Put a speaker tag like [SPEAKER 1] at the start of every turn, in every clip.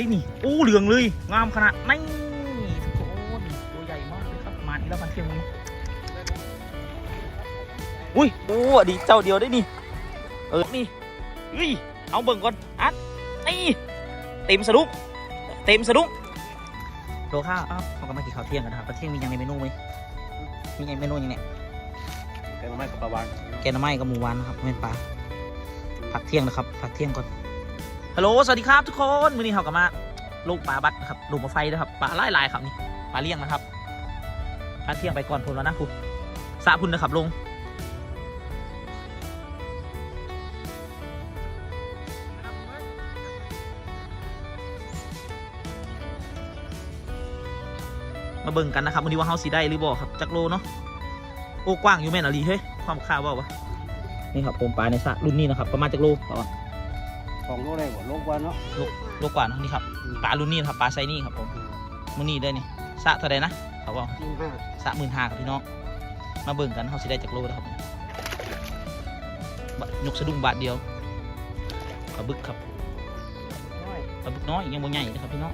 [SPEAKER 1] ไอ้นี่โอ้เหลืองเลยงามขนาดนี่ทุกคนตัวใหญ่มากเลยครับมาอีกแล้วมันเทียมมันอุ้ยโอ้อดีเจ้าเดียวได้นี่เออนี่เฮ้ยเอาเบิ่งก่อนอัดนี่เต็มสะดุ้งเต็มสะดุ้งโลข้าวอ้าวเขากำลังกินข้าวเที่ยงกันนะครับข้าวเที่ยงมียังในเมนูไหมมียังเมนูยังเนี่ย
[SPEAKER 2] แกงไม้กับปลาวาน
[SPEAKER 1] แกงหน่อไม้กับหมูหวานนะครับไม่เป็นปลาผักเที่ยงนะครับผักเที่ยงก่อน ฮัลโหล สวัสดีครับทุกคน มื้อนี้เรากลับมาลูกปลาบัดนะครับลูกไฟนะครับปลาไล่ลายครับนี่ปลาเลี้ยงนะครับปลาเที่ยงไปก่อนพุนแล้วนะครูสาพุนนะครับลงมาเบิ่งกันนะครับวันนี้ว่าเฮาสีได้หรือบ่ครับจักโลเนาะโอ้กว้างอยู่แม่นอะลีเฮ้ยความค่าเว่าวะนี่ครับผมปลาในสระรุ่นนี้นะครับประมาณจักโลประมาณ
[SPEAKER 2] สองโลได้หมดโลกว่าเนาะ
[SPEAKER 1] โลกว่าเนาะนี่ครับปลารุ่นนี้นะครับปลาไซนี่ครับผมมื้อนี้เด้อนี่สระเท่าใดนะเขาบอก
[SPEAKER 2] ยี่ห้า
[SPEAKER 1] สระหมื่นห้าครับพี่น้องมาเบิ่งกันเขาสิได้จากโลนะครับบะยกสะดุ้งบาทเดียวปลาบึกครับปลาบึกน้อยยังบ่ใหญ่นะครับพี่น้อง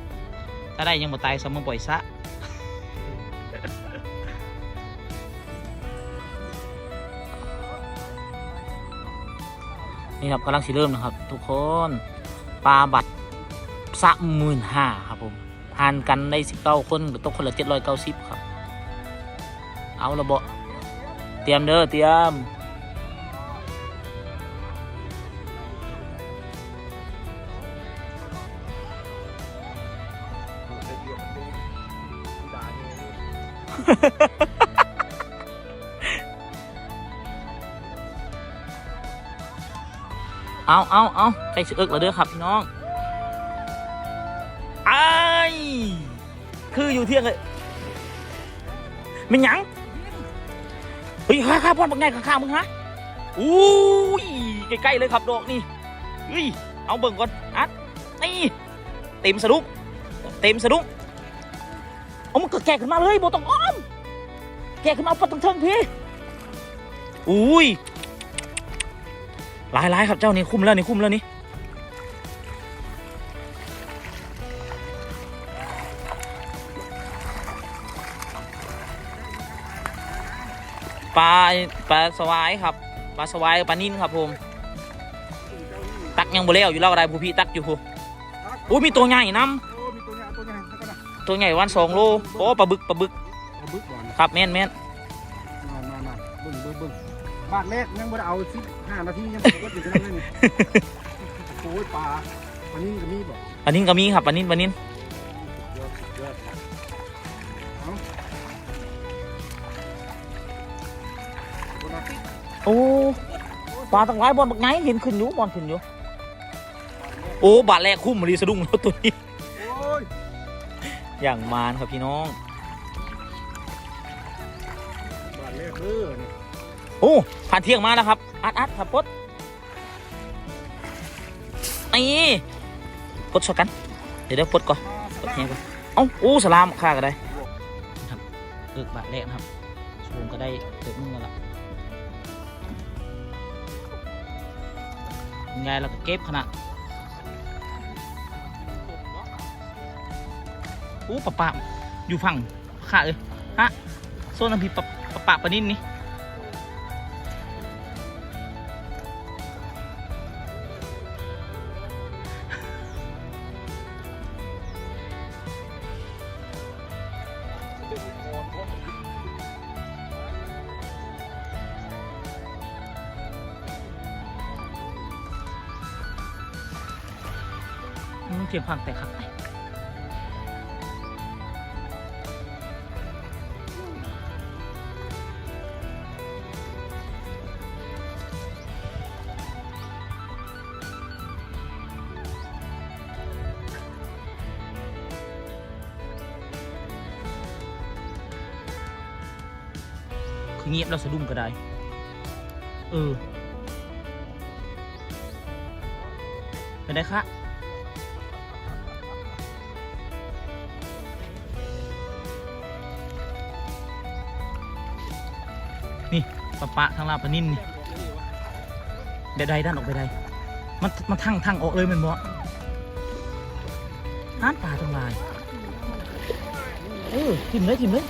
[SPEAKER 1] ถ้าได้ยังบ่ตายซ้ำมาปล่อยซะ นี่ครับกำลังสิเริ่มนะครับ ทุกคนปลาบัตรสามหมื่นห้าครับผมทานกันได้สิบเก้าคนหรือตกคนละเจ็ดร้อยเก้าสิบครับ เอาระเบาเตรียมเด้อเตรียม เอาเอาเอาใกล้สิเอิกแล้วเด้อครับพี่น้องไอ้คืออยู่เที่ยงเลยมันยังเฮ้ยข้าข้าพ่อนบักไงข้างๆมึงฮะอุ้ยใกล้ๆเลยครับดอกนี่เฮ้ยเอาเบิ่งก่อนอัดนี่เต็มสะดุ้งเต็มสะดุ้งเอามันก็แกะขึ้นมาเลยโบต้องอ้อมแกะขึ้นมาเอาปัดตรงเทิงพี่อุ้ย หลายหลายครับเจ้านี่คุ้มแล้วนี่คุ้มแล้วนี่ปลาปลาสวายครับปลาสวายปลานิ่นครับผมตักยังบ่แล้วอยู่แล้วอะไรผู้พี่ตักอยู่ผู้โอ้มีตัวใหญ่น้
[SPEAKER 2] โอ้มีตัวใหญ่ตัวใหญ่แล้วก็นะำ
[SPEAKER 1] ตัวใหญ่วันสองโลโอ้ปลาบึกปลาบึก
[SPEAKER 2] เอาบึกก่อน
[SPEAKER 1] ครับแม่นแม่น
[SPEAKER 2] บ้านแรกยังไม่ได้เอาสิบห้านาทียังไม่ได้ติดกันเลยนี่โอ้ยปลาอันนี้ก็มีบ่
[SPEAKER 1] ปลานิ่นก็มีครับปลานิ่นปลานิ่น
[SPEAKER 2] เยอะเยอะเอาตัวละ
[SPEAKER 1] โอ้ปลาตั้งหลายบอลบักไงเห็นขึ้นอยู่บอลขึ้นอยู่โอ้บาทแรกคุ้มรีสะดุ้งแล้วตัวนี้
[SPEAKER 2] โอ้ย
[SPEAKER 1] อย่างมานครับพี่น้อง โอ้ผ่านเที่ยงมาแล้วครับ อัดอัดครับปดนี่ปดชดกัน เดี๋ยวเดี๋ยวปดก่อนปดเที่ยงก่อนเอ้าโอ้สลามฆ่าก็ได้ครับเอิกบาทแรกครับชูงก็ได้เอิกมึงแล้วล่ะไงเราก็เก็บขนาดโอ้ปะปะอยู่ฝั่งข้าเอ้ยฮะโซนน้ำพริกปะปะปะปะนิ่นนี่ เสียงพังแต่ครับคือเงียบแล้วสะดุ้งก็ได้ เออเป็นไงคะ ปะปะทางลาปะนินนี่เดี๋ยวใดด้านออกไปใดมันมันทั้งทั้งออกเลยมันบ่น้ำปลาทำลายเออทิมเลยทิมเลย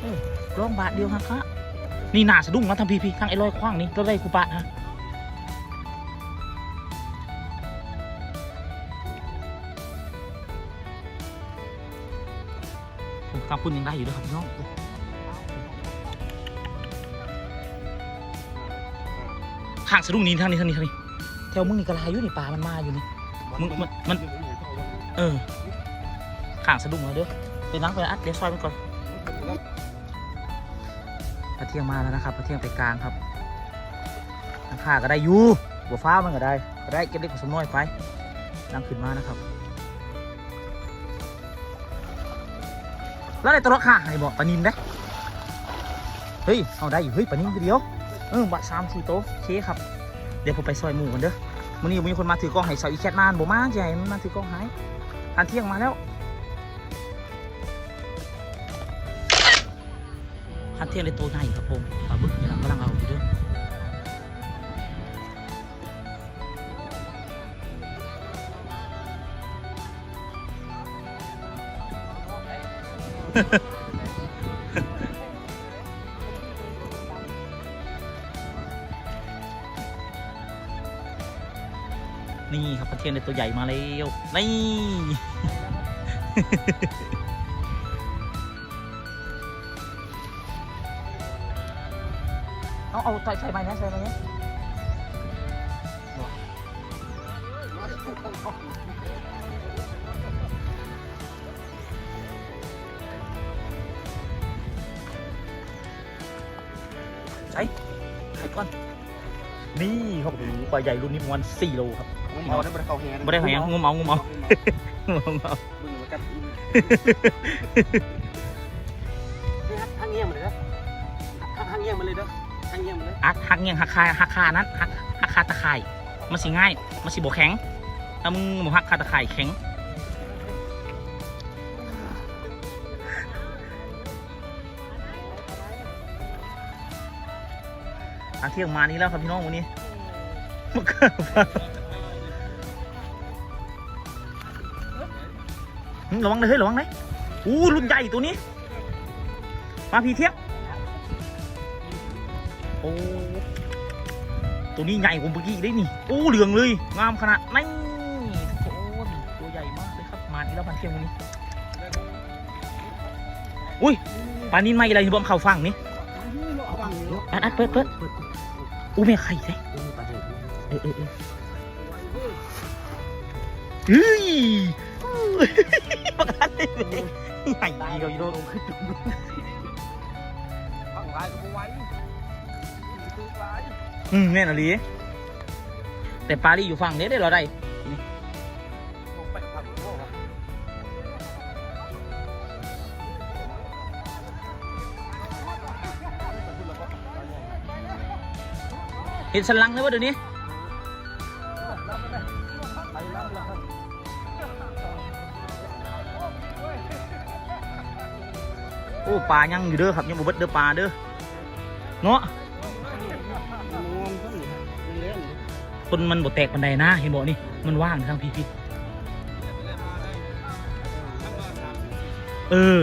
[SPEAKER 1] เอองบาทเดียวฮะคะนี่หนาสะดุ้งนะทำพีพีทางไอ้ลอยคว้างนี่เราได้คูปะฮะผมพุ่นยังได้อยู่ด้วยครับพี่น้องางสะดุ้งนี่ทางนี้ทางนี้ทางนี้แถวมึงนี่กระลายอยู่นี่ปลามันมาอยู่นี่ มึงมันมัน เออข้างสะดุ้งแล้วเด้อไปล้างไปอัดเดี๋ยวซอยมันก่อนพระเที่ยงมาแล้วนะครับพระเที่ยงไปกลางครับทางข้าก็ได้อยู่บัวฟ้ามันก็ได้ก็ได้เก็บเล็กผสมน้อยไปนั่งขึ้นมานะครับ แล้วในตัวข้าให้บอกปลานินได้เฮ้ยเอาได้อยู่เฮ้ยปลานินคือเดียว เออบะสามสี่โต๊ะโอเคครับ เดี๋ยวผมไปซอยหมูกันเด้อวันนี้มีคนมาถือกล้องให้สาวอีแคทนานบ่มาใหญ่มันมาถือกล้องหายทานเที่ยงมาแล้วทานเที่ยงในตัวใหญ่ครับผมปลาบึกนี่เรากำลังเอาอยู่เด้วยนี่ครับปลา เทียนในตัวใหญ่มาแล้วนี่ เอาเอาใส่ใส่ไปนะใส่ไปนะใส่ใส่ก่อน นี่ครับโอ้โหปลาใหญ่รุ่นนี้ประมาณ4โลครับ
[SPEAKER 2] เอาได้บ่ได้เข้าแฮ
[SPEAKER 1] ไม่ได้หอยงุมเอางุมเอางุมเอา
[SPEAKER 2] มึงมากัดทางเงี้ยมาเลยนะทางเงี้ยมาเลยเด้อทางเงี้ยมาเลย
[SPEAKER 1] อักหักเงี้ยงหักคาหักคานั้นหักหักคาตะไคร่มันสิง่ายมันสิบ่แข็งถ้ามึงบ่หักคาตะไคร่แข็งางเที่ยงมานี้แล้วครับพี่น้องวันนี้มันเกิดมาระวังเลยเฮ้ยระวังเลยอู้รุ่นใหญ่ตัวนี้ มาพี่เที่ยงโอ้ตัวนี้ใหญ่กว่าเมื่อกี้อีกได้นี่โอ้เหลืองเลยงามขนาดนี่โอ้ตัวใหญ่มากเลยครับมาที่แล้วพันเที่ยงวันนี้อุ้ยปลานินไม่อะไรบอมเข่าฟังนี่อัดอัดเปิดเปิด อู้แม่ไข่เลยเออเออเออเฮ้ยประกันเลยใหญ่ดีเราอยู่โดน
[SPEAKER 2] ข้างลายก็บ่ไหวคือลาย
[SPEAKER 1] อืมแน่นอนลีแต่ปลาที่อยู่ฝั่งนี้ได้เราได้ เห็นสลังเลยวะเดี๋ยวนี้โอ้ปลายังอยู่เด้อครับยังบ่เบิดเด้อปลาเด้อเนาะ
[SPEAKER 2] งงทั้งนี้เล่น
[SPEAKER 1] คนมันบ่แตกบันไดนะเห็นบ่นี่มันว่างทางพี่พี่เออ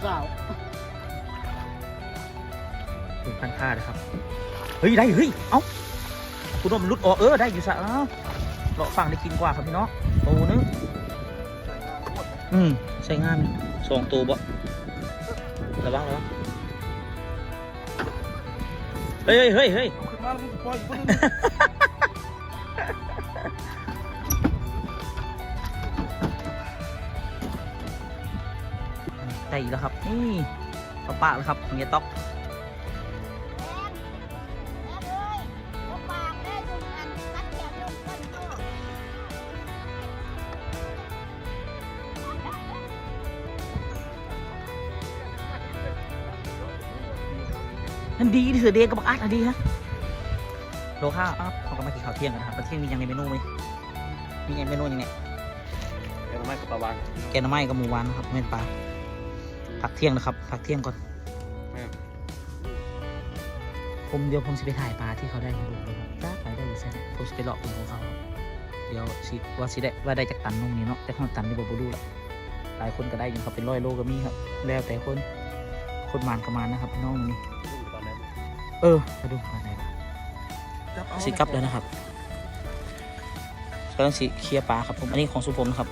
[SPEAKER 2] คุณเจ้า
[SPEAKER 1] ถึงพันค่าเลยครับ เฮ้ย ได้ เฮ้ย เอ้าคุณว่ามันหลุดออกเออ ได้อยู่ซะเอ้าเลาะฟังได้กินกว่าครับพี่น้องโตนึงอืมใช้งานสองตัวบ่ระวังระวังเฮ้ยเฮ้ยเฮ้ย ได้อีกแล้วครับ นี่ปะปะแล้วครับเงี้ยต๊อกนั่นดีที่สุดเดียกับบักอัดอะดีฮะโลข้าวอ้าวเขาก็มากินข้าวเที่ยงกันนะครับข้าวเที่ยงมีอย่างในเมนูไหมมีอย่างเมนูอย่างเนี้ย
[SPEAKER 2] เดี๋ยวไม่กับปลาวาน
[SPEAKER 1] แกงหน่อไม้กับหมูหวานนะครับไม่นปลา ผักเที่ยงนะครับผักเที่ยงก่อน
[SPEAKER 2] แม่
[SPEAKER 1] ผมเดี๋ยวผมจะไปถ่ายปลาที่เขาได้ให้ดูเลยครับจ้าไปได้อยู่ใช่ไหมผมจะไปเลาะเป็นของเขาครับเดี๋ยวสิว่าสิได้ว่าได้จากตันนงนี้เนาะแต่ของตันนี่บอกบ่ดูละหลายคนก็ได้อยังครับเป็นร้อยโลก็มีครับ แล้วแต่คนคนมานก็มานนะครับพี่น้องนี่เออมาดูมาไหนวะสิกลับแล้วนะครับกำลังสิเคลียร์ปลาครับผมอันนี้ของสุผมนะครับ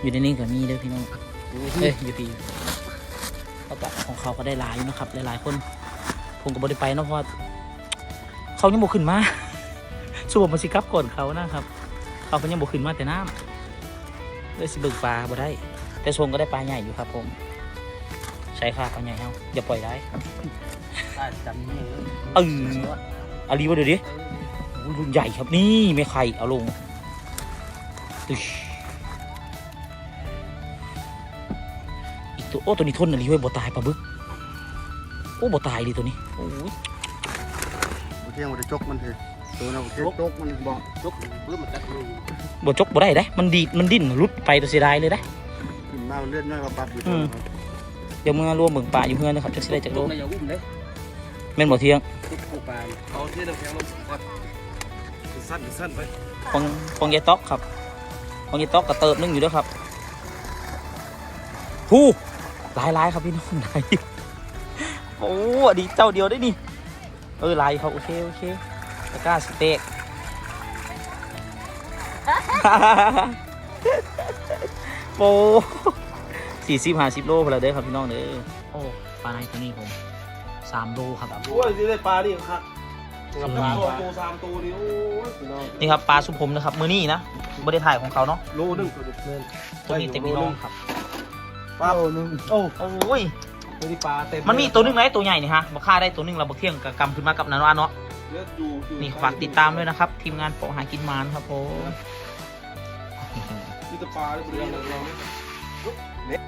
[SPEAKER 1] อยู่ในนี้ก็มีเด้อพี่น้องเอ้ยอยู่พี่ แล้วก็ของเขาก็ได้หลายอยู่นะครับหลายๆคน ผมก็บริไปเนาะเพราะว่าเขายังบกขึ้นมาส่วนมาสิกลับก่อนเขานะครับเขาเพิ่นยังบกขึ้นมาแต่น้ำเลยสิเบิกปลาบ่ได้ แต่ทรงก็ได้ปลาใหญ่อยู่ครับ ผม ใช้ค่าปลาใหญ่เอาอย่าปล่อยได้
[SPEAKER 2] ได้จำนี่
[SPEAKER 1] เอออาลีวะเดี๋ยวดิโอ้ยรุ่นใหญ่ครับนี่ไม่ไข่เอาลงตึ ตัวโอ้ตัวนี้ทนอาลีไว้ยบ่ตายปลาบึกโอ้บ่ตายดิตัวนี้โอ้ย
[SPEAKER 2] บ่เที่ยงบ่ได้จกมันเถอะตัวเราเที่ยงจกมันบ่จกเพื่อมันตัดมือ
[SPEAKER 1] บ่จกบ่ได้เด้มันดีดมันดิ้นรุดไปตัวเสียดายเลยเด้
[SPEAKER 2] ขึ้นมาเลือดน้อยกว่าปัดอยู่
[SPEAKER 1] อืมเดี๋ยวมึงรวมเบิ่งปลาอยู่เพื่อนนะครับจะสิได้จักโล
[SPEAKER 2] อย่าอุ้มเด้
[SPEAKER 1] แม่นบ่เที่ยง
[SPEAKER 2] ทุกผู้ปลาเอาที่น้ำแข็งลงครับสั้นสั้นไป
[SPEAKER 1] ของของยายต๊อกครับของยายต๊อกก็เติบนึงอยู่เด้วยครับฮู้ห ลายหลายครับพี่น้องหลายโอ้อันนี้เจ้าเดียวได้นี่เออหลายครับโอเคโอเคตะกร้าสเต็กโปสี่สิบห้าสิบโลพอแล้วเด้อครับพี่น้องเด้อโอ้ปลาในตัวนี้ผมสามโลครับ
[SPEAKER 3] โอ้ยสิได้ปลานี่ครับ
[SPEAKER 1] สาม
[SPEAKER 3] สาม
[SPEAKER 1] โล
[SPEAKER 3] ตัวสามตัวนี่โอ้ยพี่น้อง
[SPEAKER 1] นี่ครับปลาสุพรมนะครับมือนี้นะบริถ่ายของเขาเนาะ
[SPEAKER 3] โลนึงตัวนี้เล่น
[SPEAKER 1] ตัวนี้เต็มพี่น้องครับ
[SPEAKER 3] ปลาโลนึงโอ้
[SPEAKER 1] โอ้ย
[SPEAKER 3] ตัวนี้ปลาเต็ม
[SPEAKER 1] มันมีตัวหนึงไหมตัวใหญ่นี่ฮะมาฆ่าได้ตัวหนึงเราบกเที่ยงกับกำขึ้นมากับนันวาเนาะ
[SPEAKER 3] เลือดอยู่อยู่
[SPEAKER 1] นี่ฝากติดตามด้วยนะครับ ทีมงานโปะหากินมานครับผม
[SPEAKER 3] นี่แตะปลาเลยเปลือกเราเนี่ย